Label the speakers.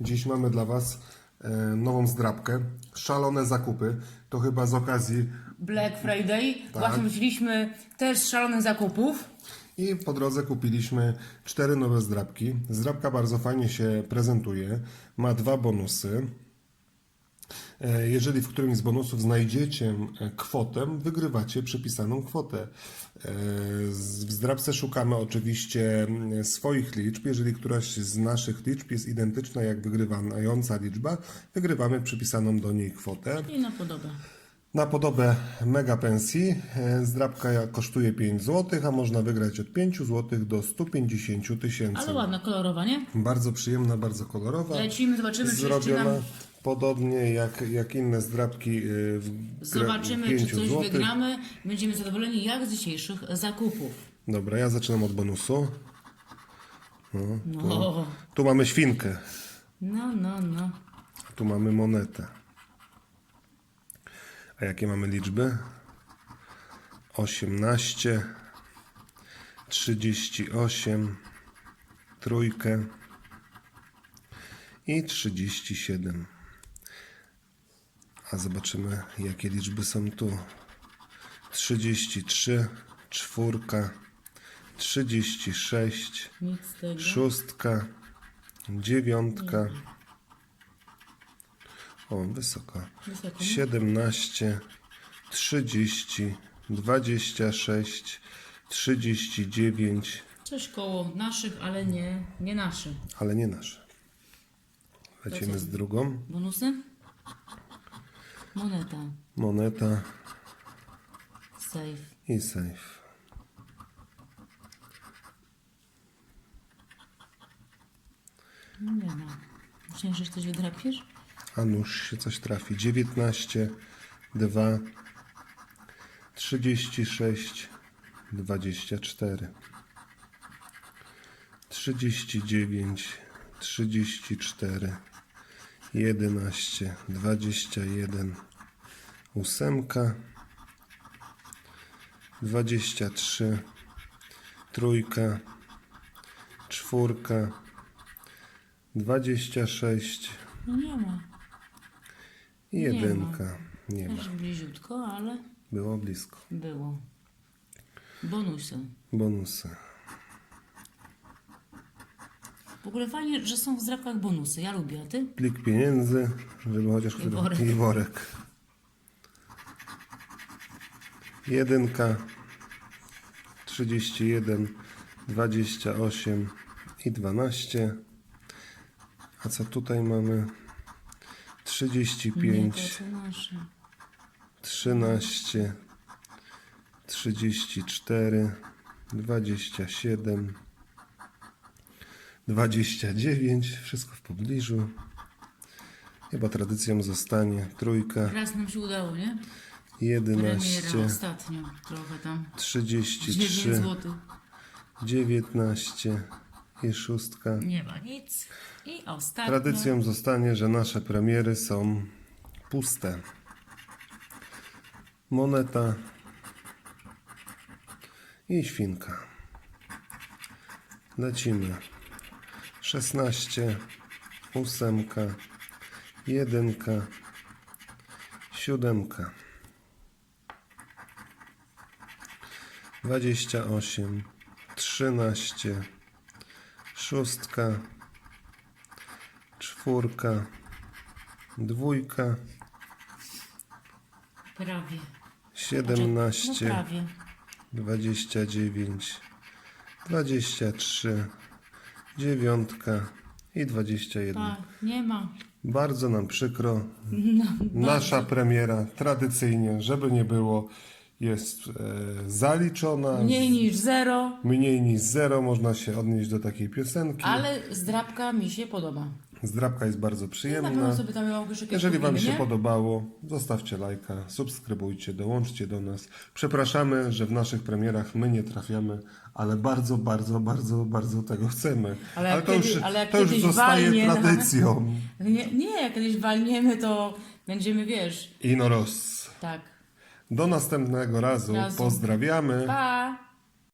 Speaker 1: Dziś mamy dla Was e, nową zdrabkę. Szalone zakupy. To chyba z okazji
Speaker 2: Black Friday.
Speaker 1: Tak.
Speaker 2: Właśnie wróciliśmy też szalonych zakupów.
Speaker 1: i po drodze kupiliśmy cztery nowe zdrabki. Zdrabka bardzo fajnie się prezentuje. Ma dwa bonusy. E, Jeżeli w którymś z bonusów znajdziecie e, kwotę, wygrywacie przypisaną kwotę. E, W zdrabce szukamy oczywiście swoich liczb. Jeżeli któraś z naszych liczb jest identyczna jak wygrywająca liczba, wygrywamy przypisaną do niej kwotę.
Speaker 2: I na podobę.
Speaker 1: Na podobę mega pensji zdrabka kosztuje 5 zł, a można wygrać od 5 zł do 150 tysięcy.
Speaker 2: Ale ładna, kolorowa, nie?
Speaker 1: Bardzo przyjemna, bardzo kolorowa.
Speaker 2: Lecimy, zobaczymy, czy jeszcze
Speaker 1: Zrobiona
Speaker 2: nam...
Speaker 1: podobnie jak, jak inne zdrabki y, w
Speaker 2: Zobaczymy,
Speaker 1: 5
Speaker 2: czy coś
Speaker 1: złotych.
Speaker 2: wygramy. Będziemy zadowoleni jak z dzisiejszych zakupów.
Speaker 1: Dobra, ja zaczynam od bonusu.
Speaker 2: No,
Speaker 1: Tu mamy świnkę,
Speaker 2: no, no, no.
Speaker 1: tu mamy monetę. A jakie mamy liczby? 18, 38, trójkę i 37. A zobaczymy, jakie liczby są tu. 33, czwórka, 36,
Speaker 2: Nic z tego.
Speaker 1: szóstka, dziewiątka. O, wysoko.
Speaker 2: Wysoko, nie?
Speaker 1: 17, 30, 26, 39,
Speaker 2: Coś koło naszych, ale nie, nie nasze.
Speaker 1: ale nie nasze. Lecimy z drugą.
Speaker 2: Bonusy? Moneta.
Speaker 1: Moneta
Speaker 2: Safe.
Speaker 1: i safe.
Speaker 2: No nie ma. Myślałem, że coś wydrapiesz?
Speaker 1: A nóż się coś trafi. 19, 2, 36, 24, 39, 34, 11, 21, ósemka, 23, trójka, czwórka, 26,
Speaker 2: No nie ma.
Speaker 1: i
Speaker 2: Nie ma.
Speaker 1: jedynka. Nie ma.
Speaker 2: Też bliziutko, ale
Speaker 1: Było blisko.
Speaker 2: było. Bonusy.
Speaker 1: Bonusy.
Speaker 2: W ogóle fajnie, że są w zdrabkach bonusy. Ja lubię, a ty?
Speaker 1: Plik pieniędzy, żeby chociaż który...
Speaker 2: worek.
Speaker 1: I worek. Jedynka, 31, 28 i 12. A co tutaj mamy?
Speaker 2: Nie, to
Speaker 1: 35,
Speaker 2: są nasze.
Speaker 1: 13, 34, 27, 29, wszystko w pobliżu. Chyba tradycją zostanie trójka,
Speaker 2: Raz nam się udało, nie? Premiera
Speaker 1: 11,
Speaker 2: ostatnio. Trochę tam. 9
Speaker 1: 33,
Speaker 2: zł.
Speaker 1: 19 i szóstka.
Speaker 2: Nie ma nic. I ostatnio.
Speaker 1: Tradycją zostanie, że nasze premiery są puste. Moneta i świnka. Lecimy. 16, ósemka, jedynka, siódemka. 28, 13, szóstka, czwórka, dwójka,
Speaker 2: Prawie. No
Speaker 1: 17,
Speaker 2: prawie.
Speaker 1: 29, 23, dziewiątka i 21.
Speaker 2: Tak, nie ma.
Speaker 1: Bardzo nam przykro. Nasza premiera tradycyjnie, żeby nie było, jest e, zaliczona.
Speaker 2: Mniej niż zero,
Speaker 1: Mniej niż zero można się odnieść do takiej piosenki.
Speaker 2: ale zdrabka mi się podoba.
Speaker 1: Zdrabka jest bardzo
Speaker 2: Na
Speaker 1: przyjemna.
Speaker 2: pewno sobie tam
Speaker 1: Jeżeli Wam
Speaker 2: kupimy,
Speaker 1: się
Speaker 2: nie?
Speaker 1: podobało, zostawcie lajka, subskrybujcie, dołączcie do nas. Przepraszamy, że w naszych premierach my nie trafiamy, ale bardzo, bardzo, bardzo, bardzo tego chcemy.
Speaker 2: Ale jak
Speaker 1: to,
Speaker 2: kiedy-
Speaker 1: już,
Speaker 2: ale jak
Speaker 1: to już
Speaker 2: kiedyś
Speaker 1: zostaje
Speaker 2: walnie na-
Speaker 1: tradycją.
Speaker 2: Nie, nie, jak kiedyś walniemy, to będziemy, wiesz,
Speaker 1: Inoros.
Speaker 2: tak.
Speaker 1: Do następnego razu.
Speaker 2: Razu.
Speaker 1: Pozdrawiamy.
Speaker 2: Pa!